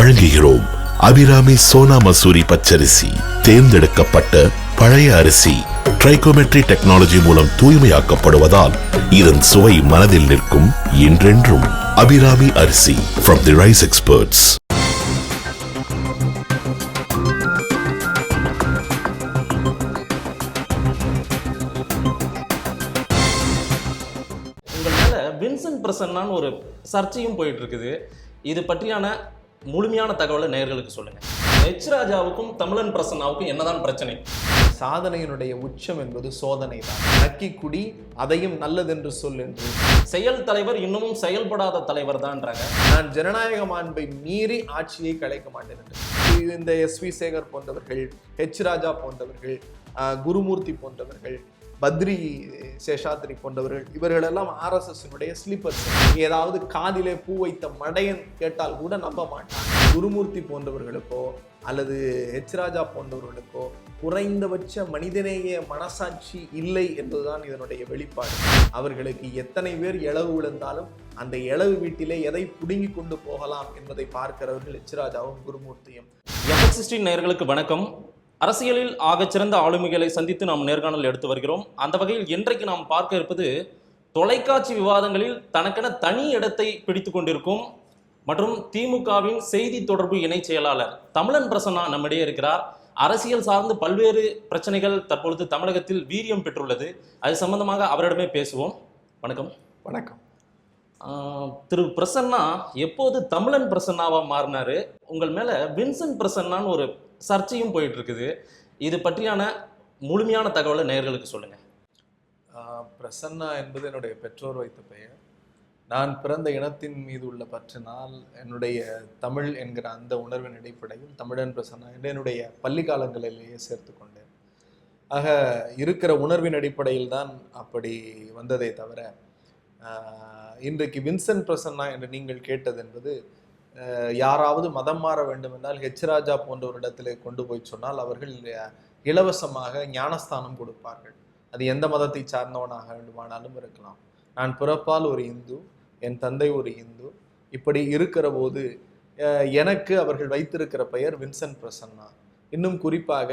வழங்குகிறோம். அபிராமி சோனா மசூரி பச்சரிசி தேர்ந்தெடுக்கப்பட்ட பழைய அரிசி ட்ரைகோமெட்ரி டெக்னாலஜி மூலம் தூய்மையாக்கப்படுவதால் இதன் சுவை மனதில் நிற்கும் என்றென்றும். அபிராமி அரிசி from the rice experts Vincent பிரசன்னான்னு ஒரு சர்ச்சையும் போயிட்டு இருக்குது. இது பற்றியான முழுமையான தகவலை நேயர்களுக்கு சொல்லுங்க. எச் ராஜாவுக்கும் தமிழன் பிரசன்னாவுக்கும் என்னதான் பிரச்சனை? சாதனையினுடைய உச்சம் என்பது சோதனை தான் நக்கி குடி அதையும் நல்லதென்று சொல் என்று. செயல் தலைவர் இன்னமும் செயல்படாத தலைவர் தான்ன்றாங்க நான் ஜனநாயக மாண்பை மீறி ஆட்சியை கலைக்க மாட்டேன் இந்த எஸ் வி சேகர் போன்றவர்கள் ஹெச் ராஜா போன்றவர்கள் குருமூர்த்தி போன்றவர்கள் பத்ரி சேஷாத்ரி போன்றவர்கள் இவர்களெல்லாம் ஆர்எஸ்எஸ்னுடைய ஸ்லீப்பர்ஸ் ஏதாவது காதிலே பூ வைத்த மடையன் கேட்டால் கூட நம்ப மாட்டான். குருமூர்த்தி போன்றவர்களுக்கோ அல்லது ஹெச் ராஜா போன்றவர்களுக்கோ குறைந்தபட்ச மனிதநேய மனசாட்சி இல்லை என்பதுதான் இதனுடைய வெளிப்பாடு. அவர்களுக்கு எத்தனை பேர் இளவு விழுந்தாலும் அந்த இளவு வீட்டிலே எதை புடுங்கி கொண்டு போகலாம் என்பதை பார்க்கிறவர்கள் ஹெச் ராஜாவும் குருமூர்த்தியும். எஃபெக்ட் நேர்களுக்கு வணக்கம். அரசியலில் ஆகச்சிறந்த ஆளுமைகளை சந்தித்து நாம் நேர்காணல் எடுத்து வருகிறோம். அந்த வகையில் இன்றைக்கு நாம் பார்க்க இருப்பது தொலைக்காட்சி விவாதங்களில் தனக்கென தனி இடத்தை பிடித்து கொண்டிருக்கும் மற்றும் திமுகவின் செய்தி தொடர்பு இணை செயலாளர் தமிழன் பிரசன்னா நம்மிடையே இருக்கிறார். அரசியல் சார்ந்து பல்வேறு பிரச்சனைகள் தற்பொழுது தமிழகத்தில் வீரியம் பெற்றுள்ளது. அது சம்பந்தமாக அவரிடமே பேசுவோம். வணக்கம். வணக்கம். திரு பிரசன்னா எப்போது தமிழன் பிரசன்னாவா மாறினாரு? உங்கள் மேல வின்சென்ட் பிரசன்னான்னு ஒரு சர்ச்சையும் போயிட்டு இருக்குது இது பற்றியான முழுமையான தகவலை நேர்களுக்கு சொல்லுங்க. பிரசன்னா என்பது என்னுடைய பெற்றோர் வைத்த பெயர். நான் பிறந்த இனத்தின் மீது உள்ள பற்றினால் என்னுடைய தமிழ் என்கிற அந்த உணர்வின் அடிப்படையில் தமிழன் பிரசன்னா என்று என்னுடைய பள்ளி காலங்களிலேயே சேர்த்து கொண்டேன். ஆக இருக்கிற உணர்வின் அடிப்படையில் தான் அப்படி வந்ததே தவிர இன்றைக்கு வின்சென்ட் பிரசன்னா என்று நீங்கள் கேட்டது என்பது யாராவது மதம் மாற வேண்டும் என்றால் ஹெச் ராஜா போன்றவரிடத்திலே கொண்டு போய் சொன்னால் அவர்கள் இலவசமாக ஞானஸ்தானம் கொடுப்பார்கள். அது எந்த மதத்தை சார்ந்தவனாக வேண்டுமானாலும் இருக்கலாம். நான் பிறப்பால் ஒரு இந்து என் தந்தை ஒரு இந்து. இப்படி இருக்கிற போது எனக்கு அவர்கள் வைத்திருக்கிற பெயர் வின்சென்ட் பிரசன்னா. இன்னும் குறிப்பாக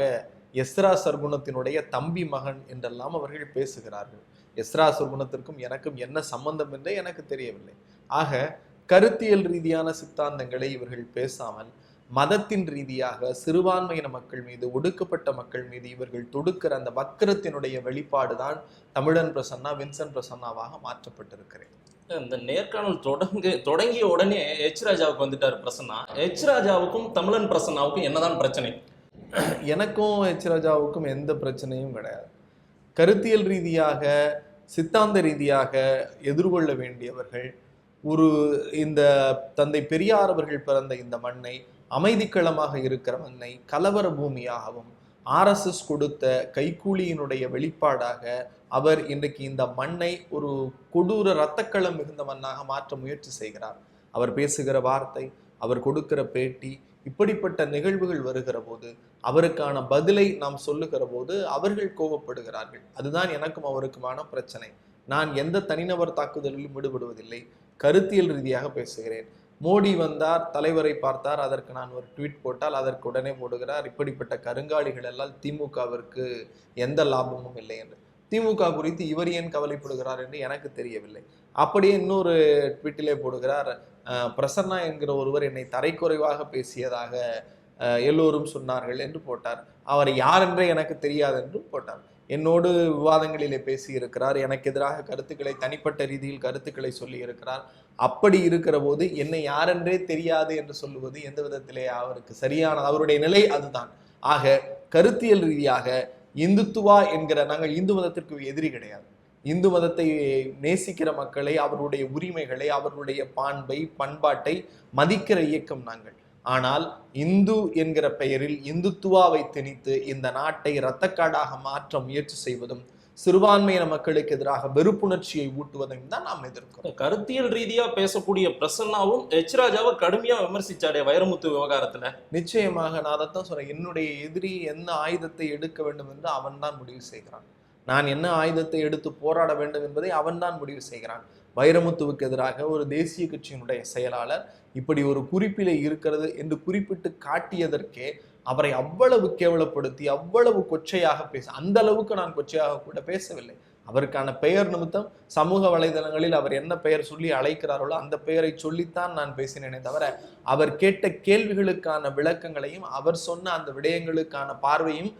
எஸ்ரா சர்க்குணத்தினுடைய தம்பி மகன் என்றெல்லாம் அவர்கள் பேசுகிறார்கள். எஸ்ரா சர்க்குணத்திற்கும் எனக்கும் என்ன சம்பந்தம் என்றே எனக்கு தெரியவில்லை. ஆக கருத்தியல் ரீதியான சித்தாந்தங்களை இவர்கள் பேசாமல் மதத்தின் ரீதியாக சிறுபான்மையின மக்கள் மீது ஒடுக்கப்பட்ட மக்கள் மீது இவர்கள் தொடுக்கிற அந்த வக்கிரத்தினுடைய வெளிப்பாடுதான் தமிழன் பிரசன்னா வின்சென்ட் பிரசன்னாவாக மாற்றப்பட்டிருக்கிறேன். இந்த நேர்காணல் தொடங்கு தொடங்கிய உடனே எச் ராஜாவுக்கு வந்துட்டார் பிரசன்னா. எச் ராஜாவுக்கும் தமிழன் பிரசன்னாவுக்கும் என்னதான் பிரச்சனை? எனக்கும் எச் ராஜாவுக்கும் எந்த பிரச்சனையும் கிடையாது. கருத்தியல் ரீதியாக சித்தாந்த ரீதியாக எதிர்கொள்ள வேண்டியவர்கள் ஒரு இந்த தந்தை பெரியார் அவர்கள் பிறந்த இந்த மண்ணை அமைதிக்களமாக இருக்கிற மண்ணை கலவர பூமியாகவும் ஆர்எஸ்எஸ் கொடுத்த கைக்கூலியினுடைய வெளிப்பாடாக அவர் இன்றைக்கு இந்த மண்ணை ஒரு கொடூர இரத்தக்களம் மிகுந்த மண்ணாக மாற்ற முயற்சி செய்கிறார். அவர் பேசுகிற வார்த்தை அவர் கொடுக்கிற பேட்டி இப்படிப்பட்ட நிகழ்வுகள் வருகிற போது அவருக்கான பதிலை நாம் சொல்லுகிற போது அவர்கள் கோபப்படுகிறார்கள். அதுதான் எனக்கும் அவருக்குமான பிரச்சனை. நான் எந்த தனிநபர் தாக்குதலிலும் ஈடுபடுவதில்லை. கருத்தியல் ரீதியாக பேசுகிறேன். மோடி வந்தார் தலைவரை பார்த்தார் அதற்கு நான் ஒரு ட்வீட் போட்டால் அதற்கு உடனே போடுகிறார் இப்படிப்பட்ட கருங்காலிகள் எல்லாம் திமுகவிற்கு எந்த லாபமும் இல்லை என்று. திமுக குறித்து இவர் ஏன் கவலைப்படுகிறார் என்று எனக்கு தெரியவில்லை. அப்படியே இன்னொரு ட்விட்டிலே போடுகிறார் பிரசன்னா என்கிற ஒருவர் என்னை தரைக்குறைவாக பேசியதாக எல்லோரும் சொன்னார்கள் என்று போட்டார். அவர் யார் என்றே எனக்கு தெரியாது என்றும் போட்டார். என்னோடு விவாதங்களிலே பேசி இருக்கிறார் எனக்கு எதிராக கருத்துக்களை தனிப்பட்ட ரீதியில் கருத்துக்களை சொல்லி இருக்கிறார் அப்படி இருக்கிற போது என்னை யாரென்றே தெரியாது என்று சொல்லுவது எந்த விதத்திலே அவருக்கு சரியான அவருடைய நிலை அதுதான். ஆக கருத்தியல் ரீதியாக இந்துத்துவா என்கிற நாங்கள் இந்து மதத்திற்கு எதிரி கிடையாது. இந்து மதத்தை நேசிக்கிற மக்களை அவருடைய உரிமைகளை அவர்களுடைய பாண்பை பண்பாட்டை மதிக்கிற இயக்கம் நாங்கள். ஆனால் இந்து என்கிற பெயரில் இந்துத்துவாவை திணித்து இந்த நாட்டை இரத்தக்காடாக மாற்ற முயற்சி செய்வதும் சிறுபான்மையின மக்களுக்கு எதிராக வெறுப்புணர்ச்சியை ஊட்டுவதையும் தான் நாம் எதிர்க்கிறோம். கருத்தியல் ரீதியா பேசக்கூடிய பிரசன்னாவும் எச் ராஜாவை கடுமையா விமர்சிச்சாரே வைரமுத்து விவகாரத்துல. நிச்சயமாக நான் அதைத்தான் சொல்றேன். என்னுடைய எதிரி என்ன ஆயுதத்தை எடுக்க வேண்டும் என்று அவன் தான் முடிவு செய்கிறான். நான் என்ன ஆயுதத்தை எடுத்து போராட வேண்டும் என்பதை அவன் தான் முடிவு செய்கிறான். வைரமுத்துவுக்கு எதிராக ஒரு தேசிய கட்சியினுடைய செயலாளர் இப்படி ஒரு குறிப்பிலே இருக்கிறது என்று குறிப்பிட்டு காட்டியதற்கே அவரை அவ்வளவு கேவலப்படுத்தி அவ்வளவு கொச்சையாக பேச அந்த அளவுக்கு நான் கொச்சையாக கூட பேசவில்லை. அவருக்கான பெயர் நிமித்தம் சமூக வலைதளங்களில் அவர் என்ன பெயர் சொல்லி அழைக்கிறார்களோ அந்த பெயரை சொல்லித்தான் நான் பேசினேனே தவிர அவர் கேட்ட கேள்விகளுக்கான விளக்கங்களையும் அவர் சொன்ன அந்த விடயங்களுக்கான பார்வையும்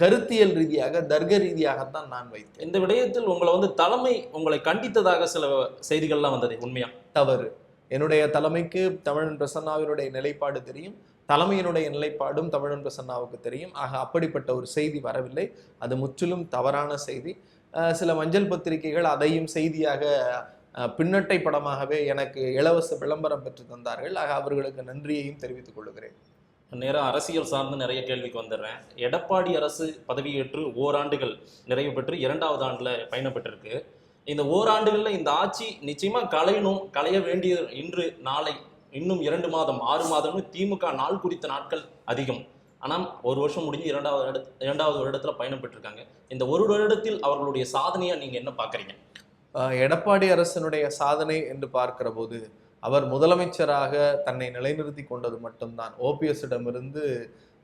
கருத்தியல் ரீதியாக தர்க்க ரீதியாகத்தான் நான் வைத்தேன். இந்த விடயத்தில் உங்களை வந்து தலைமை உங்களை கண்டித்ததாக சில செய்திகள்லாம் வந்தது உண்மையா? தவறு. என்னுடைய தலைமைக்கு தமிழன் பிரசன்னாவினுடைய நிலைப்பாடு தெரியும். தலைமையினுடைய நிலைப்பாடும் தமிழன் பிரசன்னாவுக்கு தெரியும். ஆக அப்படிப்பட்ட ஒரு செய்தி வரவில்லை. அது முற்றிலும் தவறான செய்தி. சில மஞ்சள் பத்திரிகைகள் அதையும் செய்தியாக பின்னட்டை படமாகவே எனக்கு இலவச விளம்பரம் பெற்று தந்தார்கள். ஆக அவர்களுக்கு நன்றியையும் தெரிவித்துக் கொள்கிறேன். நேரம் அரசியல் சார்ந்து நிறைய கேள்விக்கு வந்துடுறேன். எடப்பாடி அரசு பதவியேற்று ஓராண்டுகள் நிறைவு பெற்று இரண்டாவது ஆண்டில் பயணப்பட்டிருக்கு. இந்த ஓராண்டுகளில் இந்த ஆட்சி நிச்சயமாக களையணும் களைய வேண்டிய இன்று நாளை இன்னும் இரண்டு மாதம் ஆறு மாதம்னு திமுக நாள் குறித்த நாட்கள் அதிகம். ஆனால் ஒரு வருஷம் முடிஞ்சு இரண்டாவது வருட இரண்டாவது வருடத்தில் பயணம் பெற்றிருக்காங்க. இந்த ஒரு வருடத்தில் அவர்களுடைய சாதனையாக நீங்கள் என்ன பார்க்குறீங்க? எடப்பாடி அரசனுடைய சாதனை என்று பார்க்கிற போது அவர் முதலமைச்சராக தன்னை நிலைநிறுத்தி கொண்டது மட்டும்தான். ஓபிஎஸ்ஸிடமிருந்து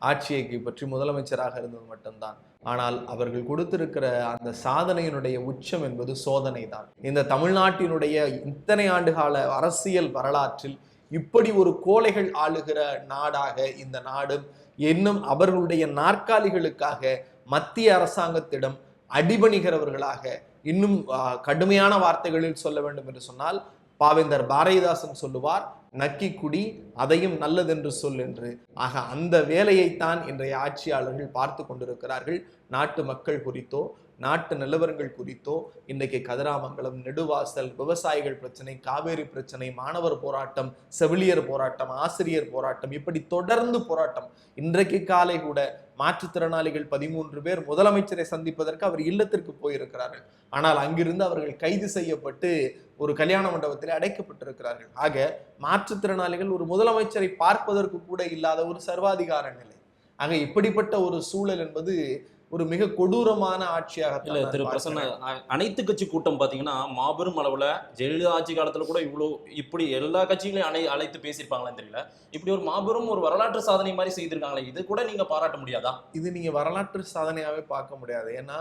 ஆட்சியை கைப்பற்றி முதலமைச்சராக இருந்தது மட்டும்தான். ஆனால் அவர்கள் கொடுத்திருக்கிற அந்த சாதனையினுடைய உச்சம் என்பது சோதனை தான் இந்த தமிழ்நாட்டினுடைய இத்தனை ஆண்டுகால அரசியல் வரலாற்றில் இப்படி ஒரு கோழைகள் ஆளுகிற நாடாக இந்த நாடு இன்னும் அவர்களுடைய நாற்காலிகளுக்காக மத்திய அரசாங்கத்திடம் அடிபணிகிறவர்களாக இன்னும் கடுமையான வார்த்தைகளில் சொல்ல வேண்டும் என்று சொன்னால் பாவேந்தர் பாரதிதாசன் சொல்லுவார் நக்கி குடி அதையும் நல்லதென்று சொல் என்று. ஆக அந்த வேலையைத்தான் இன்றைய ஆட்சியாளர்கள் பார்த்து கொண்டிருக்கிறார்கள். நாட்டு மக்கள் குறித்தோ நாட்டு நிலவரங்கள் குறித்தோ இன்றைக்கு கதிராமங்கலம் நெடுவாசல் விவசாயிகள் பிரச்சனை காவேரி பிரச்சனை மாணவர் போராட்டம் செவிலியர் போராட்டம் ஆசிரியர் போராட்டம் இப்படி தொடர்ந்து போராட்டம். இன்றைக்கு காலை கூட மாற்றுத்திறனாளிகள் பதிமூன்று பேர் முதலமைச்சரை சந்திப்பதற்கு அவர் இல்லத்திற்கு போயிருக்கிறார்கள். ஆனால் அங்கிருந்து அவர்கள் கைது செய்யப்பட்டு ஒரு கல்யாண மண்டபத்தில் அடைக்கப்பட்டிருக்கிறார்கள். ஆக மாற்றுத்திறனாளிகள் ஒரு முதலமைச்சரை பார்ப்பதற்கு கூட இல்லாத ஒரு சர்வாதிகார நிலை. ஆக இப்படிப்பட்ட ஒரு சூழல் என்பது ஒரு மிக கொடூரமான ஆட்சியாக இல்ல திரு பிரசன்ன அனைத்து கட்சி கூட்டம் பாத்தீங்கன்னா மாபெரும் அளவுல ஜெயலலிதா ஆட்சி காலத்துல கூட இவ்வளவு இப்படி எல்லா கட்சிகளையும் அழை அழைத்து பேசியிருப்பாங்களான்னு தெரியல. இப்படி ஒரு மாபெரும் ஒரு வரலாற்று சாதனை மாதிரி செய்திருக்காங்களே இது கூட நீங்க பாராட்ட முடியாதா? இது நீங்க வரலாற்று சாதனையாவே பார்க்க முடியாது. ஏன்னா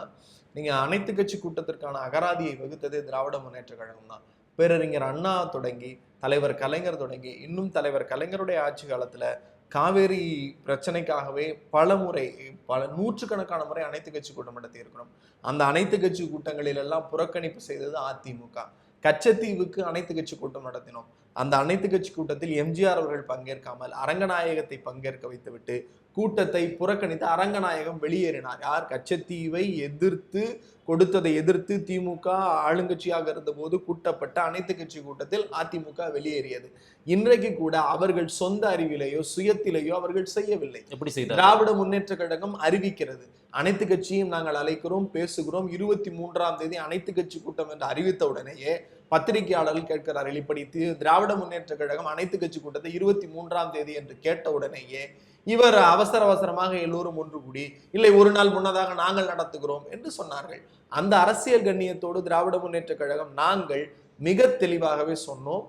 நீங்க அனைத்து கட்சி கூட்டத்திற்கான அகராதியை வகுத்ததே திராவிட முன்னேற்ற கழகம் தான். பேரறிஞர் அண்ணா தொடங்கி தலைவர் கலைஞர் தொடங்கி இன்னும் தலைவர் கலைஞருடைய ஆட்சி காலத்துல காவேரி பிரச்சனைக்காகவே பல முறை பல நூற்றுக்கணக்கான முறை அனைத்து கட்சி கூட்டம் நடத்தி இருக்கிறோம். அந்த அனைத்து கட்சி கூட்டங்களில் எல்லாம் புறக்கணிப்பு செய்தது அதிமுக. கச்சத்தீவுக்கு அனைத்து கட்சி கூட்டம் நடத்தினோம். அந்த அனைத்து கட்சி கூட்டத்தில் எம்ஜிஆர் அவர்கள் பங்கேற்காமல் அரங்கநாயகத்தை பங்கேற்க வைத்துவிட்டு கூட்டத்தை புறக்கணித்து அரங்கநாயகம் வெளியேறினார். யார்? கச்சத்தீவை எதிர்த்து கொடுத்ததை எதிர்த்து திமுக ஆளுங்கட்சியாக இருந்தபோது கூட்டப்பட்ட அனைத்து கட்சி கூட்டத்தில் அதிமுக வெளியேறியது. இன்றைக்கு கூட அவர்கள் சொந்த அறிவிலேயோ சுயத்திலேயோ அவர்கள் செய்யவில்லை. எப்படி செய்தார் திராவிட முன்னேற்ற கழகம் அறிவிக்கிறது. அனைத்து கட்சியும் நாங்கள் அழைக்கிறோம் பேசுகிறோம். இருபத்தி மூன்றாம் தேதி அனைத்து கட்சி கூட்டம் என்று அறிவித்த உடனேயே பத்திரிகையாளர்கள் கேட்கிறார்கள். இப்படி திராவிட முன்னேற்ற கழகம் அனைத்து கட்சி கூட்டத்தை இருபத்தி மூன்றாம் தேதி என்று கேட்ட உடனேயே இவர் அவசர அவசரமாக எல்லோரும் ஒன்று கூடி இல்லை ஒரு நாள் முன்னதாக நாங்கள் நடத்துகிறோம் என்று சொன்னார்கள். அந்த அரசியல் கண்ணியத்தோடு திராவிட முன்னேற்ற கழகம் நாங்கள் மிக தெளிவாகவே சொன்னோம்.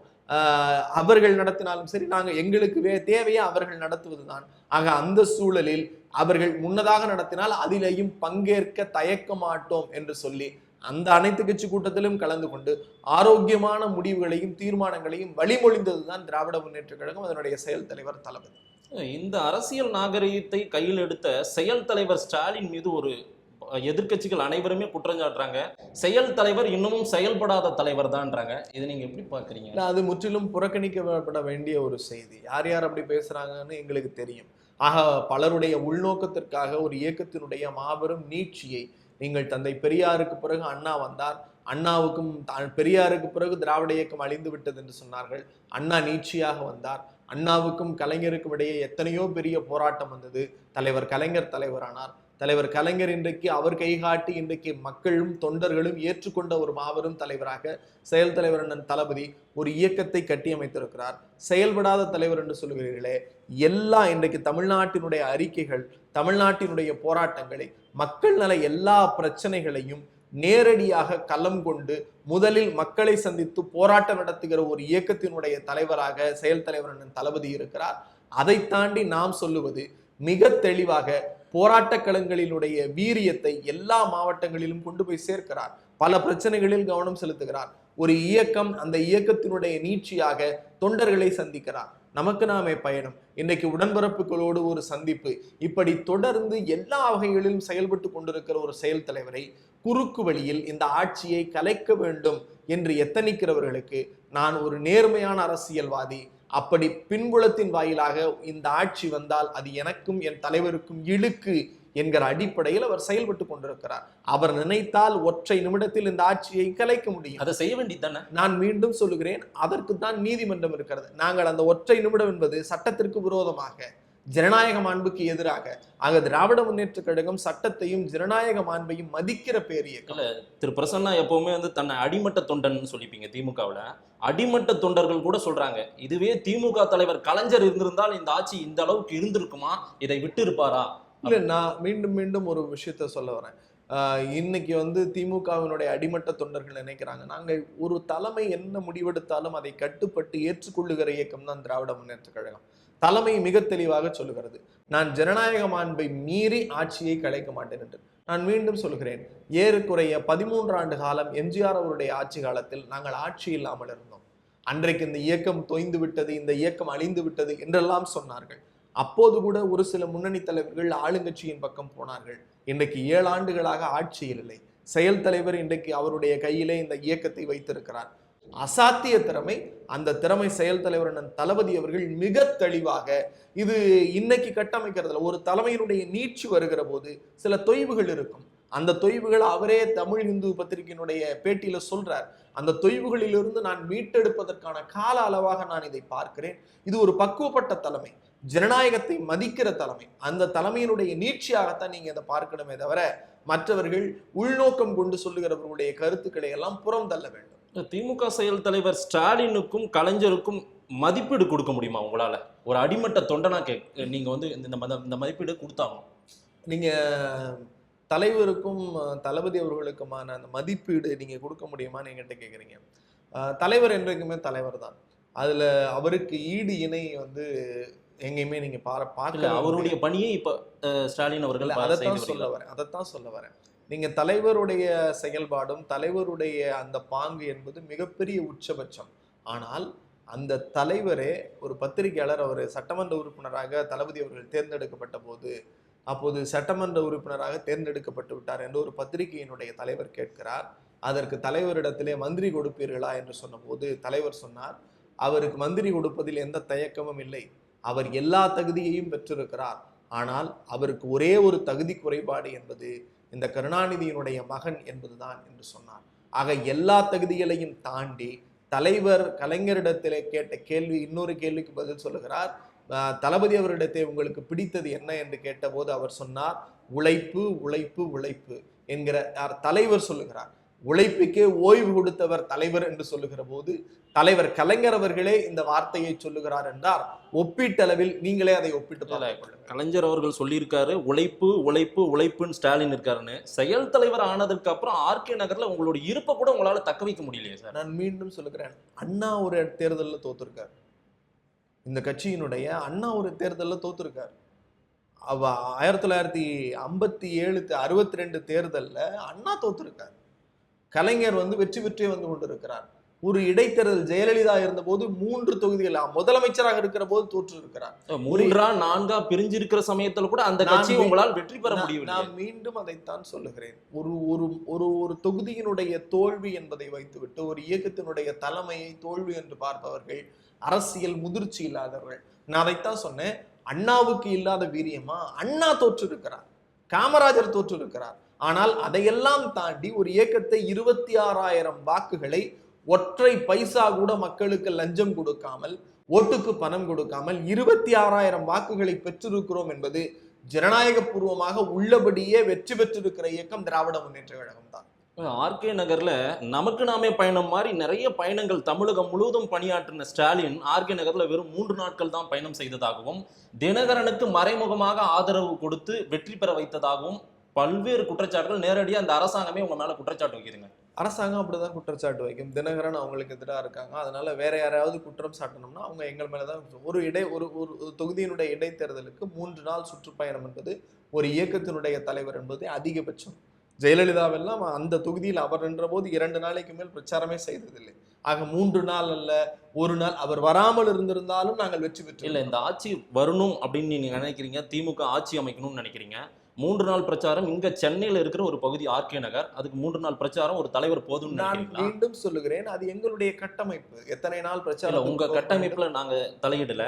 அவர்கள் நடத்தினாலும் சரி நாங்கள் எங்களுக்கு வே தேவையை அவர்கள் நடத்துவதுதான். ஆக அந்த சூழலில் அவர்கள் முன்னதாக நடத்தினால் அதிலேயும் பங்கேற்க தயக்க மாட்டோம் என்று சொல்லி அந்த அனைத்து கட்சி கூட்டத்திலும் கலந்து கொண்டு ஆரோக்கியமான முடிவுகளையும் தீர்மானங்களையும் வழிமொழிந்ததுதான் திராவிட முன்னேற்ற கழகம் அதனுடைய செயல் தலைவர் தளபதி. இந்த அரசியல் நாகரிகத்தை கையில் எடுத்த செயல் தலைவர் ஸ்டாலின் மீது ஒரு எதிர்க்கட்சிகள் அனைவருமே குற்றம் சாட்டுறாங்க. செயல் தலைவர் இன்னமும் செயல்படாத தலைவர் தான்ன்றாங்க இதை நீங்க எப்படி பாக்குறீங்க அது முற்றிலும் புறக்கணிக்கப்பட வேண்டிய ஒரு செய்தி. யார் யார் அப்படி பேசுறாங்கன்னு எங்களுக்கு தெரியும். ஆக பலருடைய உள்நோக்கத்திற்காக ஒரு இயக்கத்தினுடைய மாபெரும் நீட்சியை நீங்கள் தந்தை பெரியாருக்கு பிறகு அண்ணா வந்தார். அண்ணாவுக்கும் பெரியாருக்கு பிறகு திராவிட இயக்கம் அழிந்து விட்டது என்று சொன்னார்கள். அண்ணா நீட்சியாக வந்தார். அண்ணாவுக்கும் கலைஞருக்கும் இடையே எத்தனையோ பெரிய போராட்டம் வந்தது. தலைவர் கலைஞர் தலைவரானார். தலைவர் கலைஞர் இன்றைக்கு அவர் கைகாட்டி இன்றைக்கு மக்களும் தொண்டர்களும் ஏற்றுக்கொண்ட ஒரு மாபெரும் தலைவராக செயல் தலைவர் அண்ணன் தளபதி ஒரு இயக்கத்தை கட்டியமைத்திருக்கிறார். செயல்படாத தலைவர் என்று சொல்கிறீர்களே எல்லா இன்றைக்கு தமிழ்நாட்டினுடைய அறிக்கைகள் தமிழ்நாட்டினுடைய போராட்டங்களை மக்கள் நல எல்லா பிரச்சனைகளையும் நேரடியாக களம் கொண்டு முதலில் மக்களை சந்தித்து போராட்டம் நடத்துகிற ஒரு இயக்கத்தினுடைய தலைவராக செயல் தலைவர் அண்ணன் தளபதி இருக்கிறார். அதை தாண்டி நாம் சொல்லுவது மிக தெளிவாக போராட்ட களங்களினுடைய வீரியத்தை எல்லா மாவட்டங்களிலும் கொண்டு போய் சேர்க்கிறார். பல பிரச்சனைகளில் கவனம் செலுத்துகிறார். ஒரு இயக்கம் அந்த இயக்கத்தினுடைய நீட்சியாக தொண்டர்களை சந்திக்கிறார். நமக்கு நாமே பயணம். இன்னைக்கு உடன்பரப்புகளோடு ஒரு சந்திப்பு. இப்படி தொடர்ந்து எல்லா வகைகளிலும் செயல்பட்டு கொண்டிருக்கிற ஒரு செயல் தலைவரை குறுக்கு வழியில் இந்த ஆட்சியை கலைக்க வேண்டும் என்று எத்தனிக்கிறவர்களுக்கு நான் ஒரு நேர்மையான அரசியல்வாதி. அப்படி பின்புலத்தின் வாயிலாக இந்த ஆட்சி வந்தால் அது எனக்கும் என் தலைவருக்கும் இழுக்கு என்கிற அடிப்படையில் அவர் செயல்பட்டு கொண்டிருக்கிறார். அவர் நினைத்தால் ஒற்றை நிமிடத்தில் இந்த ஆட்சியை கலைக்க முடியும். அதை செய்ய வேண்டியது தானே நான் மீண்டும் சொல்லுகிறேன் அதற்கு தான் நீதிமன்றம் இருக்கிறது. நாங்கள் அந்த ஒற்றை நிமிடம் என்பது சட்டத்திற்கு விரோதமாக ஜனநாயக மாண்புக்கு எதிராக ஆக திராவிட முன்னேற்ற கழகம் சட்டத்தையும் ஜனநாயக மாண்பையும் மதிக்கிற பேர் இயக்கம். திரு பிரசன்னா எப்பவுமே வந்து தன்னை அடிமட்ட தொண்டன் சொல்லிப்பீங்க திமுகவுல. அடிமட்ட தொண்டர்கள் கூட சொல்றாங்க இதுவே திமுக தலைவர் கலைஞர் இருந்திருந்தால் இந்த ஆட்சி இந்த அளவுக்கு இருந்திருக்குமா? இதை விட்டு இருப்பாரா இல்ல நான் மீண்டும் மீண்டும் ஒரு விஷயத்த சொல்ல வரேன். இன்னைக்கு வந்து திமுகவினுடைய அடிமட்ட தொண்டர்கள் நினைக்கிறாங்க. நாங்கள் ஒரு தலைமை என்ன முடிவெடுத்தாலும் அதை கட்டுப்பட்டு ஏற்றுக்கொள்ளுகிற இயக்கம் தான் திராவிட முன்னேற்ற கழகம். தலைமை மிக தெளிவாக சொல்லுகிறது. நான் ஜனநாயக மாண்பை மீறி ஆட்சியை கலைக்க மாட்டேன் என்று. நான் மீண்டும் சொல்கிறேன் ஏறக்குறைய பதிமூன்று ஆண்டு காலம் எம்ஜிஆர் அவருடைய ஆட்சி காலத்தில் நாங்கள் ஆட்சி இல்லாமல் இருந்தோம். அன்றைக்கு இந்த இயக்கம் தொய்ந்து விட்டது இந்த இயக்கம் அழிந்து விட்டது என்றெல்லாம் சொன்னார்கள். அப்போது கூட ஒரு சில முன்னணி தலைவர்கள் ஆளுங்கட்சியின் பக்கம் போனார்கள். இன்றைக்கு ஏழு ஆண்டுகளாக ஆட்சியில் இல்லை. செயல் தலைவர் இன்றைக்கு அவருடைய கையிலே இந்த இயக்கத்தை வைத்திருக்கிறார். அசாத்திய திறமை அந்த திறமை செயல் தலைவர் தளபதி அவர்கள் மிக தெளிவாக இது இன்னைக்கு கட்டமைக்கிறதுல ஒரு தலைமையினுடைய நீட்சி வருகிற போது சில தொய்வுகள் இருக்கும். அந்த தொய்வுகள் அவரே தமிழ் இந்து பத்திரிகையினுடைய பேட்டியில சொல்றார். அந்த தொய்வுகளிலிருந்து நான் மீட்டெடுப்பதற்கான கால அளவாக நான் இதை பார்க்கிறேன். இது ஒரு பக்குவப்பட்ட தலைமை ஜனநாயகத்தை மதிக்கிற தலைமை. அந்த தலைமையினுடைய நீட்சியாகத்தான் நீங்க இதை பார்க்கணுமே தவிர மற்றவர்கள் உள்நோக்கம் கொண்டு சொல்லுகிறவர்களுடைய கருத்துக்களை எல்லாம் புறம் தள்ள வேண்டும் திமுக செயல் தலைவர் ஸ்டாலினுக்கும் கலைஞருக்கும் மதிப்பீடு கொடுக்க முடியுமா உங்களால? ஒரு அடிமட்ட தொண்டனா கே நீங்க வந்து இந்த மத- இந்த மதிப்பீடு கொடுத்தாகணும். நீங்க தலைவருக்கும் தளபதி அவர்களுக்குமான அந்த மதிப்பீடு நீங்க கொடுக்க முடியுமான்னு என்கிட்ட கேக்குறீங்க. அஹ், தலைவர் என்றைக்குமே தலைவர் தான் அதுல அவருக்கு ஈடு இணை வந்து எங்கேயுமே நீங்க பார பார்க்கல அவருடைய பணியை இப்ப ஸ்டாலின் அவர்கள் அதைத்தான் சொல்ல. வரேன் அதைத்தான் சொல்ல வரேன் நீங்க தலைவருடைய செயல்பாடும் தலைவருடைய அந்த பாங்கு என்பது மிகப்பெரிய உச்சபட்சம். ஆனால் அந்த தலைவரே ஒரு பத்திரிகையாளர் அவர் சட்டமன்ற உறுப்பினராக தளபதி அவர்கள் தேர்ந்தெடுக்கப்பட்ட போது அப்போது சட்டமன்ற உறுப்பினராக தேர்ந்தெடுக்கப்பட்டு விட்டார் என்று ஒரு பத்திரிகையினுடைய தலைவர் கேட்கிறார். அதற்கு தலைவரிடத்திலே மந்திரி கொடுப்பீர்களா என்று சொன்னபோது தலைவர் சொன்னார் அவருக்கு மந்திரி கொடுப்பதில் எந்த தயக்கமும் இல்லை. அவர் எல்லா தகுதியையும் பெற்றிருக்கிறார். ஆனால் அவருக்கு ஒரே ஒரு தகுதி குறைபாடு என்பது இந்த கருணாநிதியினுடைய மகன் என்பதுதான் என்று சொன்னார். ஆக எல்லா தகுதிகளையும் தாண்டி தலைவர் கலைஞரிடத்திலே கேட்ட கேள்வி இன்னொரு கேள்விக்கு பதில் சொல்லுகிறார். தளபதி அவரிடத்தை உங்களுக்கு பிடித்தது என்ன என்று கேட்டபோது அவர் சொன்னார் உழைப்பு உழைப்பு உழைப்பு என்கிற தலைவர் சொல்லுகிறார். உழைப்புக்கே ஓய்வு கொடுத்தவர் தலைவர் என்று சொல்லுகிற போது தலைவர் கலைஞர் அவர்களே இந்த வார்த்தையை சொல்லுகிறார் என்றால் ஒப்பீட்டளவில் நீங்களே அதை ஒப்பிட்டு கலைஞர் அவர்கள் சொல்லியிருக்காரு உழைப்பு உழைப்பு உழைப்புன்னு ஸ்டாலின் இருக்காருன்னு. செயல் தலைவர் ஆனதுக்கு அப்புறம் ஆர்கே நகர்ல உங்களுடைய இருப்பை கூட உங்களால தக்க வைக்க முடியலையே சார். நான் மீண்டும் சொல்லுகிறேன் அண்ணா ஒரு தேர்தலில் தோத்துருக்கார். இந்த கட்சியினுடைய அண்ணா ஒரு தேர்தலில் தோத்துருக்கார். அவ ஆயிரத்தி தொள்ளாயிரத்தி ஐம்பத்தி ஏழு அறுபத்தி ரெண்டு தேர்தலில் அண்ணா தோத்துருக்கார். கலைஞர் வந்து வெற்றி பெற்றே வந்து கொண்டிருக்கிறார். ஒரு இடைத்தேர்தல் ஜெயலலிதா இருந்தபோது மூன்று தொகுதிகள் முதலமைச்சராக இருக்கிற போது தோற்று இருக்கிறார் மூன்றா நான்கா பிரிஞ்சிருக்கிற சமயத்துல கூட அந்த மீ- உங்களால் வெற்றி பெற முடியவில்லை நான் மீண்டும் அதைத்தான் சொல்லுகிறேன். ஒரு ஒரு ஒரு ஒரு தொகுதியினுடைய தோல்வி என்பதை வைத்துவிட்டு ஒரு இயக்கத்தினுடைய தலைமையை தோல்வி என்று பார்ப்பவர்கள் அரசியல் முதிர்ச்சி இல்லாதவர்கள். நான் அதைத்தான் சொன்னேன். அண்ணாவுக்கு இல்லாத வீரியமா? அண்ணா தோற்று இருக்கிறார் காமராஜர் தோற்று இருக்கிறார் ஆனால் அதையெல்லாம் தாண்டி ஒரு இயக்கத்தை இருபத்தி ஆறாயிரம் வாக்குகளை ஒற்றை பைசா கூட மக்களுக்கு லஞ்சம் கொடுக்காமல் ஓட்டுக்கு பணம் கொடுக்காமல் இருபத்தி ஆறாயிரம் வாக்குகளை பெற்றிருக்கிறோம் என்பது ஜனநாயக பூர்வமாக உள்ளபடியே வெற்றி பெற்றிருக்கிற இயக்கம் திராவிட முன்னேற்ற கழகம் தான் ஆர்கே நகரில் நமக்கு நாமே பயணம் மாதிரி நிறைய பயணங்கள் தமிழகம் முழுவதும் பணியாற்றின ஸ்டாலின் ஆர்கே நகரில் வெறும் மூன்று நாட்கள் தான் பயணம் செய்ததாகவும் தினகரனுக்கு மறைமுகமாக ஆதரவு கொடுத்து வெற்றி பெற வைத்ததாகவும் பல்வேறு குற்றச்சாட்டுகள் நேரடியாக அந்த அரசாங்கமே உங்க மேலே குற்றச்சாட்டு வைக்குதுங்க. அரசாங்கம் அப்படிதான் குற்றச்சாட்டு வைக்கும். தினகரன் அவங்களுக்கு எதிராக இருக்காங்க. அதனால வேற யாராவது குற்றம் சாட்டணும்னா அவங்க எங்கள் மேலே தான் ஒரு இடை ஒரு ஒரு தொகுதியினுடைய இடைத்தேர்தலுக்கு மூன்று நாள் சுற்றுப்பயணம் என்பது ஒரு இயக்கத்தினுடைய தலைவர் என்பது அதிகபட்சம். ஜெயலலிதாவெல்லாம் அந்த தொகுதியில் அவர் நின்ற போது இரண்டு நாளைக்கு மேல் பிரச்சாரமே செய்ததில்லை. ஆக மூன்று நாள் அல்ல ஒரு நாள் அவர் வராமல் இருந்திருந்தாலும் நாங்கள் வெற்றி பெற்று இல்ல இந்த ஆட்சி வரணும் அப்படின்னு நீங்க நினைக்கிறீங்க திமுக ஆட்சி அமைக்கணும்னு நினைக்கிறீங்க மூன்று நாள் பிரச்சாரம் இங்க சென்னையில இருக்கிற ஒரு பகுதி ஆர்கே நகர் அதுக்கு மூன்று நாள் பிரச்சாரம் ஒரு தலைவர் போதும்னு நான் மீண்டும் சொல்லுகிறேன் அது எங்களுடைய கட்டமைப்பு. எத்தனை நாள் இல்ல பிரச்சாரம் உங்க கட்டமைப்புல நாங்க தலையிடல.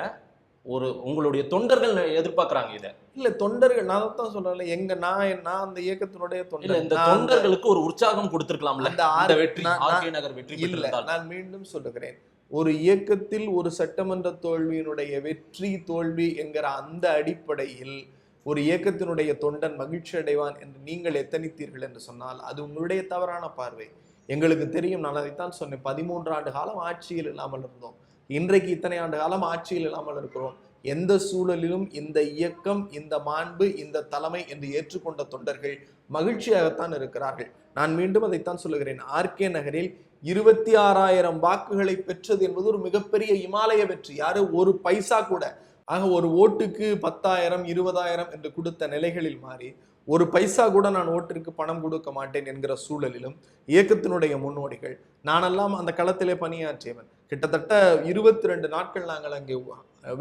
ஒரு உங்களுடைய தொண்டர்கள் எதிர்பார்க்கறாங்க இத. இல்ல தொண்டர்கள் நான் தான் சொல்றேன்ல எங்க நான் நான் அந்த இயக்கத்தினுடைய தொண்டர். இந்த தொண்டர்களுக்கு ஒரு உற்சாகம் கொடுத்திருக்கலாம்ல. அந்த ஆறு- இந்த வெற்றி நகர் வெற்றி இல்ல நான் மீண்டும் சொல்லுகிறேன். ஒரு இயக்கத்தில் ஒரு சட்டமன்ற தோல்வியினுடைய வெற்றி தோல்வி என்கிற அந்த அடிப்படையில் ஒரு இயக்கத்தினுடைய தொண்டன் மகிழ்ச்சி அடைவான் என்று நீங்கள் எத்தனித்தீர்கள் என்று சொன்னால் அது உங்களுடைய தவறான பார்வை. எங்களுக்கு தெரியும் நான் அதைத்தான் சொன்னேன் பதிமூன்று ஆண்டு காலம் ஆட்சியில் இல்லாமல் இருந்தோம். இன்றைக்கு இத்தனை ஆண்டு காலம் ஆட்சியில் இல்லாமல் இருக்கிறோம். எந்த சூழலிலும் இந்த இயக்கம் இந்த மாண்பு இந்த தலைமை என்று ஏற்றுக்கொண்ட தொண்டர்கள் மகிழ்ச்சியாகத்தான் இருக்கிறார்கள். நான் மீண்டும் அதைத்தான் சொல்லுகிறேன். ஆர்கே நகரில் இருபத்தி ஆறாயிரம் வாக்குகளை பெற்றது என்பது ஒரு மிகப்பெரிய இமாலய வெற்றி. யாரு? ஒரு பைசா கூட. ஆக ஒரு ஓட்டுக்கு பத்தாயிரம் இருபதாயிரம் என்று கொடுத்த நிலைகளில் மாறி ஒரு பைசா கூட நான் ஓட்டிற்கு பணம் கொடுக்க மாட்டேன் என்கிற சூழலிலும் இயக்கத்தினுடைய முன்னோடிகள். நானெல்லாம் அந்த களத்திலே பணியாற்றியவன். கிட்டத்தட்ட இருபத்தி ரெண்டு நாட்கள் நாங்கள் அங்கே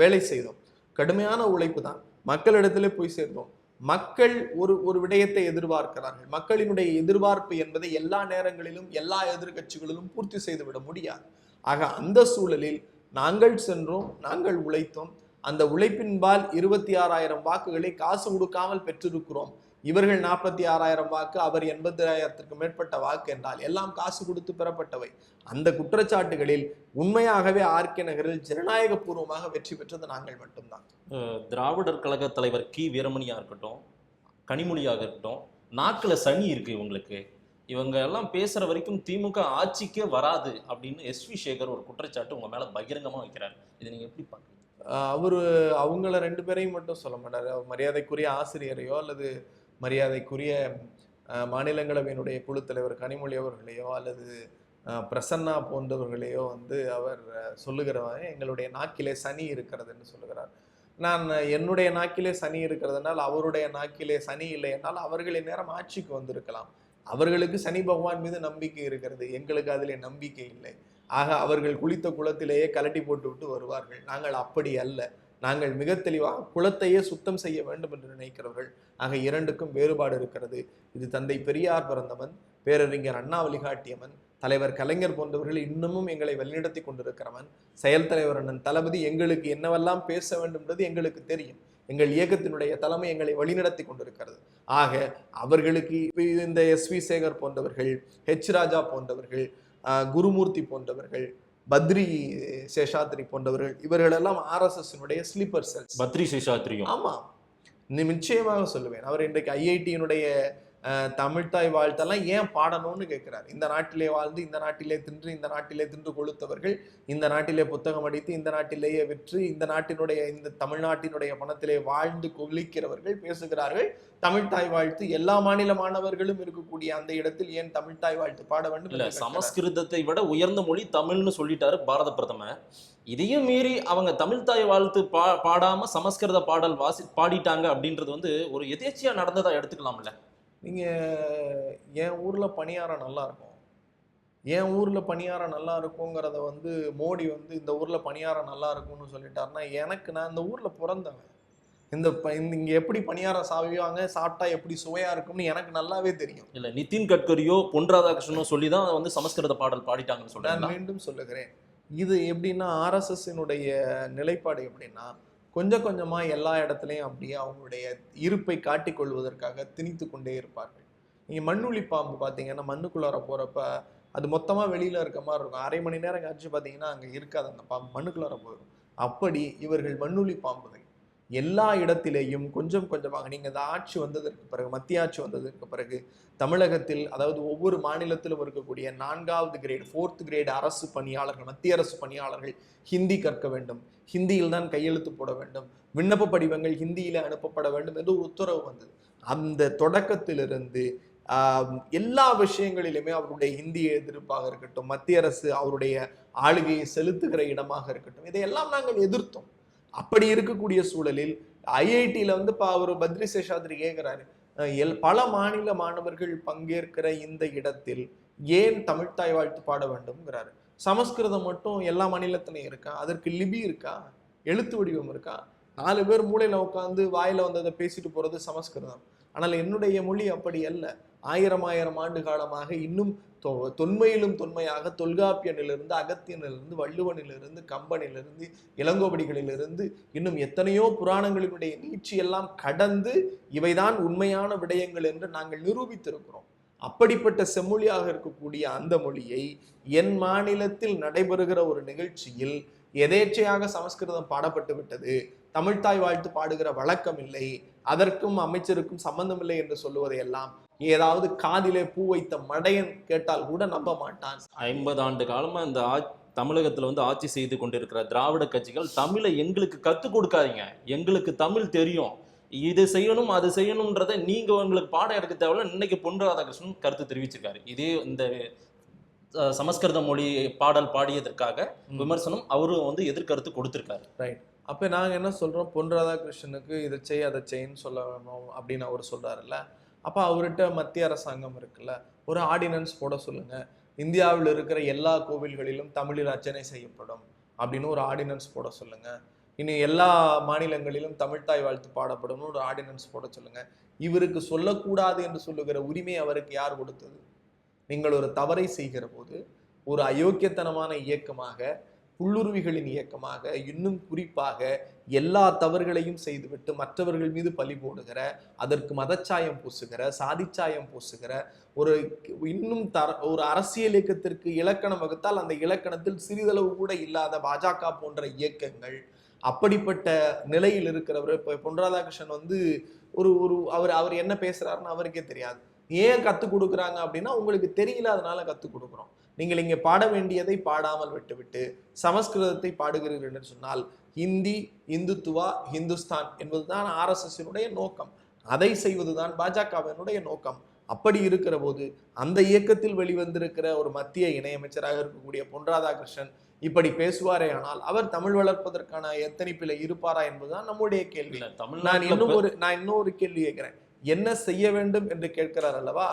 வேலை செய்தோம். கடுமையான உழைப்பு தான். மக்களிடத்திலே போய் சேர்ந்தோம். மக்கள் ஒரு ஒரு விடயத்தை எதிர்பார்க்கிறார்கள். மக்களினுடைய எதிர்பார்ப்பு என்பதை எல்லா நேரங்களிலும் எல்லா எதிர்க்கட்சிகளிலும் பூர்த்தி செய்துவிட முடியாது. ஆக அந்த சூழலில் நாங்கள் சென்றோம் நாங்கள் உழைத்தோம். அந்த உழைப்பின்பால் இருபத்தி ஆறாயிரம் வாக்குகளை காசு கொடுக்காமல் பெற்றிருக்கிறோம். இவர்கள் நாற்பத்தி ஆறாயிரம் வாக்கு அவர் எண்பத்தி ஆயிரத்திற்கு மேற்பட்ட வாக்கு என்றால் எல்லாம் காசு கொடுத்து பெறப்பட்டவை. அந்த குற்றச்சாட்டுகளில் உண்மையாகவே ஆர்கே நகரில் ஜனநாயக பூர்வமாக வெற்றி பெற்றது நாங்கள் மட்டும்தான். திராவிடர் கழக தலைவர் கி. வீரமணியா இருக்கட்டும் கனிமொழியாக இருக்கட்டும் நாக்குல சனி இருக்கு இவங்களுக்கு. இவங்க எல்லாம் பேசுற வரைக்கும் திமுக ஆட்சிக்கே வராது அப்படின்னு எஸ் வி சேகர் ஒரு குற்றச்சாட்டு உங்க மேல பகிரங்கமா வைக்கிறார். இதை நீங்க எப்படி பாக்குறீங்க அவரு அவங்கள ரெண்டு பேரையும் மட்டும் சொல்ல மாட்டாரு. அவர் மரியாதைக்குரிய ஆசிரியரையோ அல்லது மரியாதைக்குரிய மாநிலங்களவையினுடைய குழு தலைவர் கனிமொழி அவர்களையோ அல்லது பிரசன்னா போன்றவர்களையோ வந்து அவர் ஆஹ் சொல்லுகிறவன் எங்களுடைய நாக்கிலே சனி இருக்கிறதுன்னு சொல்லுகிறார். நான் என்னுடைய நாக்கிலே சனி இருக்கிறதுனால் அவருடைய நாக்கிலே சனி இல்லை என்றால் அவர்களின் நேரம் ஆட்சிக்கு வந்திருக்கலாம். அவர்களுக்கு சனி பகவான் மீது நம்பிக்கை இருக்கிறது. எங்களுக்கு அதிலே நம்பிக்கை இல்லை. ஆக அவர்கள் குளித்த குளத்திலேயே கலட்டி போட்டு விட்டு வருவார்கள். நாங்கள் அப்படி அல்ல. நாங்கள் மிக தெளிவாக குளத்தையே சுத்தம் செய்ய வேண்டும் என்று நினைக்கிறவர்கள். ஆக இரண்டுக்கும் வேறுபாடு இருக்கிறது. இது தந்தை பெரியார் பிறந்தவன் பேரறிஞர் அண்ணா வழிகாட்டியவன் தலைவர் கலைஞர் போன்றவர்கள் இன்னமும் எங்களை வழிநடத்தி கொண்டிருக்கிறவன் செயல் தலைவர் அண்ணன் தளபதி எங்களுக்கு என்னவெல்லாம் பேச வேண்டும் என்பது எங்களுக்கு தெரியும். எங்கள் இயக்கத்தினுடைய தலைமை எங்களை வழிநடத்தி கொண்டிருக்கிறது. ஆக அவர்களுக்கு இந்த எஸ் வி சேகர் போன்றவர்கள் ஹெச் ராஜா போன்றவர்கள் குருமூர்த்தி போன்றவர்கள் பத்ரி சேஷாத்ரி போன்றவர்கள் இவர்களெல்லாம் ஆர்எஸ்எஸ்னுடைய ஸ்லீப்பர் செல்ஸ் பத்ரி சேஷாத்ரியும். ஆமா. நி- நிச்சயமாக சொல்லுவேன். அவர் இன்றைக்கு ஐஐடியினுடைய தமிழ்தாய் வாழ்த்தெல்லாம் ஏன் பாடணும்னு கேட்கிறார் இந்த நாட்டிலே வாழ்ந்து இந்த நாட்டிலே தின்று இந்த நாட்டிலே தின்று கொளுத்தவர்கள் இந்த நாட்டிலே புத்தகம் அடித்து இந்த நாட்டிலேயே விற்று இந்த நாட்டினுடைய இந்த தமிழ்நாட்டினுடைய பணத்திலே வாழ்ந்து கொலிக்கிறவர்கள் பேசுகிறார்கள். தமிழ்தாய் வாழ்த்து எல்லா மாநில மாணவர்களும் இருக்கக்கூடிய அந்த இடத்தில் ஏன் தமிழ்தாய் வாழ்த்து பாட வேண்டும் இல்ல. சமஸ்கிருதத்தை விட உயர்ந்த மொழி தமிழ்னு சொல்லிட்டாரு பாரத பிரதமர். இதையும் மீறி அவங்க தமிழ் தாய் வாழ்த்து பா பாடாம சமஸ்கிருத பாடல் வாசி பாடிட்டாங்க அப்படின்றது வந்து ஒரு எதேச்சியா நடந்ததா எடுத்துக்கலாம்ல? நீங்க என் ஊர்ல பணியாரம் நல்லா இருக்கும். என் ஊர்ல பணியாரம் நல்லா இருக்குங்கிறத வந்து மோடி வந்து இந்த ஊர்ல பணியாரம் நல்லா இருக்கும்னு சொல்லிட்டாருன்னா எனக்கு நான் இந்த ஊர்ல பிறந்தவன். இந்த ப- இந்த- இங்க எப்படி பணியாரம் சாவிவாங்க சாப்பிட்டா எப்படி சுவையா இருக்கும்னு எனக்கு நல்லாவே தெரியும். இல்ல நிதின் கட்கரியோ பொன் ராதாகிருஷ்ணனோ சொல்லி தான் வந்து சமஸ்கிருத பாடல் பாடிட்டாங்கன்னு நான் சொல்றாங்க மீண்டும் சொல்லுகிறேன். இது எப்படின்னா ஆர்எஸ்எஸ்னுடைய நிலைப்பாடு எப்படின்னா கொஞ்சம் கொஞ்சமா எல்லா இடத்துலையும் அப்படியே அவங்களுடைய இருப்பை காட்டிக்கொள்வதற்காக திணித்து கொண்டே இருப்பார்கள். நீங்க மண்ணுளி பாம்பு பார்த்தீங்கன்னா மண்ணுக்குள்ளார போறப்ப அது மொத்தமா வெளியில இருக்க மாதிரி இருக்கும். அரை மணி நேரம் கழிச்சு பார்த்தீங்கன்னா அங்க இருக்காது அந்த பாம்பு. மண்ணுக்குள்ளார போயிடும். அப்படி இவர்கள் மண்ணுளி பாம்புகள் எல்லா இடத்திலேயும் கொஞ்சம் கொஞ்சமாக நீங்கள் இந்த ஆட்சி வந்ததற்கு பிறகு மத்திய ஆட்சி வந்ததற்கு பிறகு தமிழகத்தில் அதாவது ஒவ்வொரு மாநிலத்திலும் இருக்கக்கூடிய நான்காவது கிரேட் ஃபோர்த் கிரேட் அரசு பணியாளர்கள் மத்திய அரசு பணியாளர்கள் ஹிந்தி கற்க வேண்டும். ஹிந்தியில் தான் கையெழுத்து போட வேண்டும். விண்ணப்ப படிவங்கள் ஹிந்தியில் அனுப்பப்பட வேண்டும் என்று ஒரு உத்தரவு வந்தது. அந்த தொடக்கத்திலிருந்து எல்லா விஷயங்களிலுமே அவருடைய ஹிந்தி எதிர்ப்பாக இருக்கட்டும் மத்திய அரசு அவருடைய ஆளுகையை செலுத்துகிற இடமாக இருக்கட்டும் இதையெல்லாம் நாங்கள் எதிர்த்தோம். அப்படி இருக்கக்கூடிய சூழலில் ஐஐடியில் வந்து இப்போ அவர் பத்ரி சேஷாத்ரி கேட்குறாரு எல் பல மாநில மாணவர்கள் பங்கேற்கிற இந்த இடத்தில் ஏன் தமிழ்த்தாய் வாழ்த்து பாட வேண்டும்ங்கிறாரு. சமஸ்கிருதம் மட்டும் எல்லா மாநிலத்திலையும் இருக்கா? அதற்கு லிபி இருக்கா? எழுத்து வடிவம் இருக்கா? நாலு பேர் மூளையில் உட்காந்து வாயில வந்ததை பேசிட்டு போறது சமஸ்கிருதம். ஆனால் என்னுடைய மொழி அப்படி அல்ல. ஆயிரம் ஆயிரம் ஆண்டு காலமாக இன்னும் தொன்மையிலும் தொன்மையாக தொல்காப்பியனிலிருந்து அகத்தியனிலிருந்து வள்ளுவனிலிருந்து கம்பனிலிருந்து இளங்கோவடிகளிலிருந்து இன்னும் எத்தனையோ புராணங்களினுடைய நீட்சி எல்லாம் கடந்து இவைதான் உண்மையான விடயங்கள் என்று நாங்கள் நிரூபித்திருக்கிறோம். அப்படிப்பட்ட செம்மொழியாக இருக்கக்கூடிய அந்த மொழியை என் மாநிலத்தில் நடைபெறுகிற ஒரு நிகழ்ச்சியில் எதேச்சையாக சமஸ்கிருதம் பாடப்பட்டு விட்டது. தமிழ்தாய் வாழ்த்து பாடுகிற வழக்கம் இல்லை. அதற்கும் அமைச்சருக்கும் சம்பந்தம் இல்லை என்று சொல்லுவதையெல்லாம் ஏதாவது காதிலே பூ வைத்த மடையன் கேட்டால் கூட நம்ப மாட்டான். ஐம்பது ஆண்டு காலமா இந்த தமிழகத்துல வந்து ஆட்சி செய்து கொண்டிருக்கிற திராவிட கட்சிகள் தமிழை எங்களுக்கு கத்துக் கொடுக்காதீங்க. எங்களுக்கு தமிழ் தெரியும். இது செய்யணும் அது செய்யணும்ன்றதை நீங்க உங்களுக்கு பாடம் எடுக்க தேவையில்ல. இன்னைக்கு பொன் ராதாகிருஷ்ணன் கருத்து தெரிவிச்சிருக்காரு. இதே இந்த சமஸ்கிருத மொழி பாடல் பாடியதற்காக விமர்சனம் அவரும் வந்து எதிர்கருத்து கொடுத்திருக்காரு. அப்ப நாங்க என்ன சொல்றோம்? பொன் ராதாகிருஷ்ணனுக்கு இதை செய் அதை செய்ன்னு சொல்ல வேணும் அப்படின்னு அவர் சொல்றாருல்ல. அப்போ அவர்கிட்ட மத்திய அரசாங்கம் இருக்குல்ல ஒரு ஆர்டினன்ஸ் போட சொல்லுங்க. இந்தியாவில் இருக்கிற எல்லா கோவில்களிலும் தமிழில் அர்ச்சனை செய்யப்படும் அப்படின்னு ஒரு ஆர்டினன்ஸ் போட சொல்லுங்க. இனி எல்லா மாநிலங்களிலும் தமிழ்தாய் வாழ்த்து பாடப்படும்னு ஒரு ஆர்டினன்ஸ் போட சொல்லுங்க. இவருக்கு சொல்லக்கூடாது என்று சொல்லுகிற உரிமை அவருக்கு யார் கொடுத்தது? நீங்கள் ஒரு தவறை செய்கிற போது ஒரு அயோக்கியத்தனமான இயக்கமாக புல்லுருவிகளின் இயக்கமாக இன்னும் குறிப்பாக எல்லா தவறுகளையும் செய்துவிட்டு மற்றவர்கள் மீது பழி போடுகிற அதற்கு மதச்சாயம் பூசுகிற சாதிச்சாயம் பூசுகிற ஒரு இன்னும் தர ஒரு அரசியல் இயக்கத்திற்கு இலக்கணம் வகுத்தால் அந்த இலக்கணத்தில் சிறிதளவு கூட இல்லாத பாஜக போன்ற இயக்கங்கள் அப்படிப்பட்ட நிலையில் இருக்கிறவர் இப்போ பொன் ராதாகிருஷ்ணன் வந்து ஒரு ஒரு அவர் அவர் என்ன பேசுறாருன்னு அவருக்கே தெரியாது. ஏன் கற்றுக் கொடுக்குறாங்க அப்படின்னா உங்களுக்கு தெரியல அதனால கற்றுக் கொடுக்குறோம். நீங்கள் இங்கே பாட வேண்டியதை பாடாமல் விட்டுவிட்டு சமஸ்கிருதத்தை பாடுகிறீர்கள் என்று சொன்னால் ஹிந்தி இந்துத்துவா ஹிந்துஸ்தான் என்பதுதான் ஆர்எஸ்எஸ்னுடைய நோக்கம். அதை செய்வதுதான் பாஜகவினுடைய நோக்கம். அப்படி இருக்கிற போது அந்த இயக்கத்தில் வெளிவந்திருக்கிற ஒரு மத்திய இணையமைச்சராக இருக்கக்கூடிய பொன் ராதாகிருஷ்ணன் இப்படி பேசுவாரே ஆனால் அவர் தமிழ் வளர்ப்பதற்கான எத்தனைப்பில் இருப்பாரா என்பதுதான் நம்முடைய கேள்வி. இல்ல நான் இன்னும் ஒரு நான் இன்னும் ஒரு கேள்வி கேட்கிறேன். என்ன செய்ய வேண்டும் என்று கேட்கிறார் அல்லவா?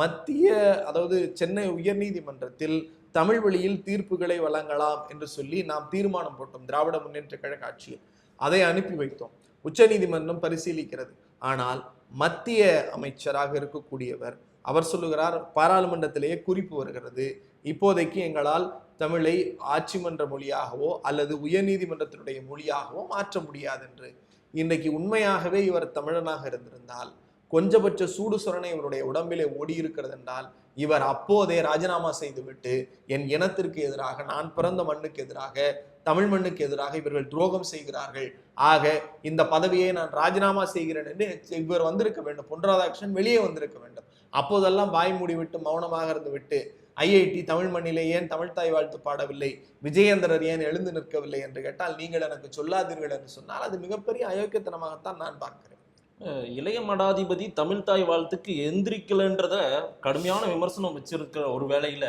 மத்திய அதாவது சென்னை உயர்நீதிமன்றத்தில் தமிழ் வழியில் தீர்ப்புகளை வழங்கலாம் என்று சொல்லி நாம் தீர்மானம் போட்டோம் திராவிட முன்னேற்ற கழக ஆட்சியில். அதை அனுப்பி வைத்தோம். உச்சநீதிமன்றம் பரிசீலிக்கிறது. ஆனால் மத்திய அமைச்சராக இருக்கக்கூடியவர் அவர் சொல்லுகிறார் பாராளுமன்றத்திலேயே குறிப்பு வருகிறது. இப்போதைக்கு எங்களால் தமிழை ஆட்சி மன்ற மொழியாகவோ அல்லது உயர்நீதிமன்றத்தினுடைய மொழியாகவோ மாற்ற முடியாது என்று. இன்றைக்கு உண்மையாகவே இவர் தமிழனாக இருந்திருந்தால் கொஞ்சபட்ச சூடு சுரணை இவருடைய உடம்பிலே ஓடி இருக்கிறது என்றால் இவர் அப்போதே ராஜினாமா செய்துவிட்டு என் இனத்திற்கு எதிராக நான் பிறந்த மண்ணுக்கு எதிராக தமிழ் மண்ணுக்கு எதிராக இவர்கள் துரோகம் செய்கிறார்கள். ஆக இந்த பதவியை நான் ராஜினாமா செய்கிறேன் என்று இவர் வந்திருக்க வேண்டும். பொன் ராதாகிருஷ்ணன் வெளியே வந்திருக்க வேண்டும். அப்போதெல்லாம் வாய் மூடிவிட்டு மௌனமாக இருந்து விட்டு ஐஐடி தமிழ் மண்ணிலே ஏன் தமிழ் தாய் வாழ்த்து பாடவில்லை? விஜயேந்திரர் ஏன் எழுந்து நிற்கவில்லை? என்று கேட்டால் நீங்கள் எனக்கு சொல்லாதீர்கள் என்று சொன்னால் அது மிகப்பெரிய அயோக்கியத்தனமாகத்தான் நான் பார்க்கிறேன். இளைய மடாதிபதி தமிழ்த்தாய் வாழ்த்துக்கு எந்திரிக்கலன்றத கடுமையான விமர்சனம் வச்சிருக்கிற ஒரு வேளையில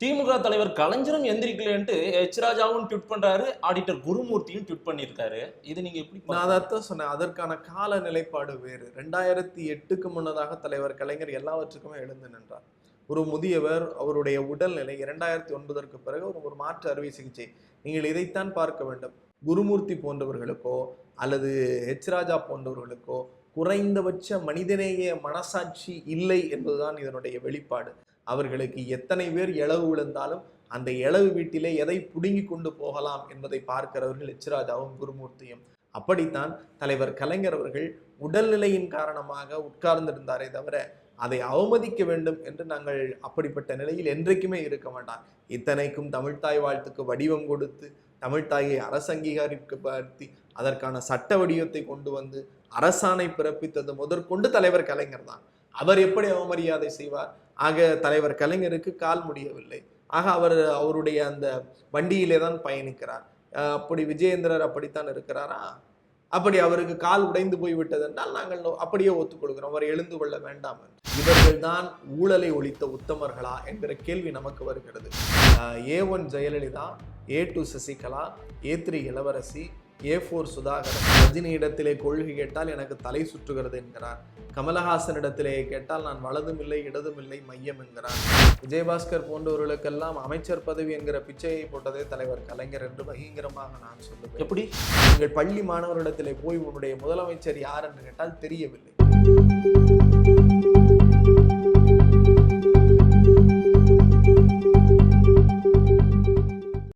திமுக தலைவர் கலைஞரும் எந்திரிக்கலன்ட்டு எச் ராஜாவும் ட்விட் பண்றாரு ஆடிட்டர் குருமூர்த்தியும் ட்விட் பண்ணியிருக்காரு. இது நீங்க எப்படி நான்? அதைத்தான் சொன்னேன். அதற்கான கால நிலைப்பாடு வேறு. ரெண்டாயிரத்தி எட்டுக்கு முன்னதாக தலைவர் கலைஞர் எல்லாவற்றுக்குமே எழுந்து நின்றார். ஒரு முதியவர் அவருடைய உடல்நிலை இரண்டாயிரத்தி ஒன்பதற்கு பிறகு ஒரு ஒரு மாற்று அறுவை சிகிச்சை. நீங்கள் இதைத்தான் பார்க்க வேண்டும். குருமூர்த்தி போன்றவர்களுக்கோ அல்லது ஹெச் ராஜா போன்றவர்களுக்கோ குறைந்தபட்ச மனிதநேய மனசாட்சி இல்லை என்பதுதான் இதனுடைய வெளிப்பாடு. அவர்களுக்கு எத்தனை பேர் இளவு விழுந்தாலும் அந்த இளவு வீட்டிலே எதை புடுங்கி கொண்டு போகலாம் என்பதை பார்க்கிறவர்கள் எச்சராஜாவும் குருமூர்த்தியும். அப்படித்தான் தலைவர் கலைஞர் அவர்கள் உடல்நிலையின் காரணமாக உட்கார்ந்திருந்தாரே தவிர அதை அவமதிக்க வேண்டும் என்று நாங்கள் அப்படிப்பட்ட நிலையில் என்றைக்குமே இருக்க மாட்டார். இத்தனைக்கும் தமிழ்தாய் வாழ்த்துக்கு வடிவம் கொடுத்து தமிழ்தாயை அரசு அதற்கான சட்ட வடிவத்தை கொண்டு வந்து அரசாணை பிறப்பித்தது முதற்கொண்டு தலைவர் கலைஞர் தான். அவர் எப்படி அவமரியாதை செய்வார்? ஆக தலைவர் கலைஞருக்கு கால் முடியவில்லை. ஆக அவர் அவருடைய அந்த வண்டியிலே தான் பயணிக்கிறார். அப்படி விஜயேந்திரர் அப்படித்தான் இருக்கிறாரா? அப்படி அவருக்கு கால் உடைந்து போய்விட்டது என்றால் நாங்கள் அப்படியே ஒத்துக்கொள்கிறோம். அவர் எழுந்து கொள்ள வேண்டாம் என்று. இவர்கள்தான் ஊழலை ஒழித்த உத்தமர்களா என்கிற கேள்வி நமக்கு வருகிறது. A one Jayalalithaa A two Sasikala A three Ilavarasi A four Sudhakar. ரஜினியிடத்திலே கொள்கை கேட்டால் எனக்கு தலை சுற்றுகிறது என்கிறார். கமலஹாசனிடத்திலே கேட்டால் நான் வலதும் இல்லை இடதும் இல்லை மையம் என்கிறார். விஜயபாஸ்கர் போன்றவர்களுக்கெல்லாம் அமைச்சர் பதவி என்கிற பிச்சையை போட்டதே தலைவர் கலைஞர் என்று பயங்கரமாக நான் சொல்லுவேன். எப்படி? நீங்கள் பள்ளி மாணவரிடத்திலே போய் உன்னுடைய முதலமைச்சர் யார் என்று கேட்டால் தெரியவில்லை.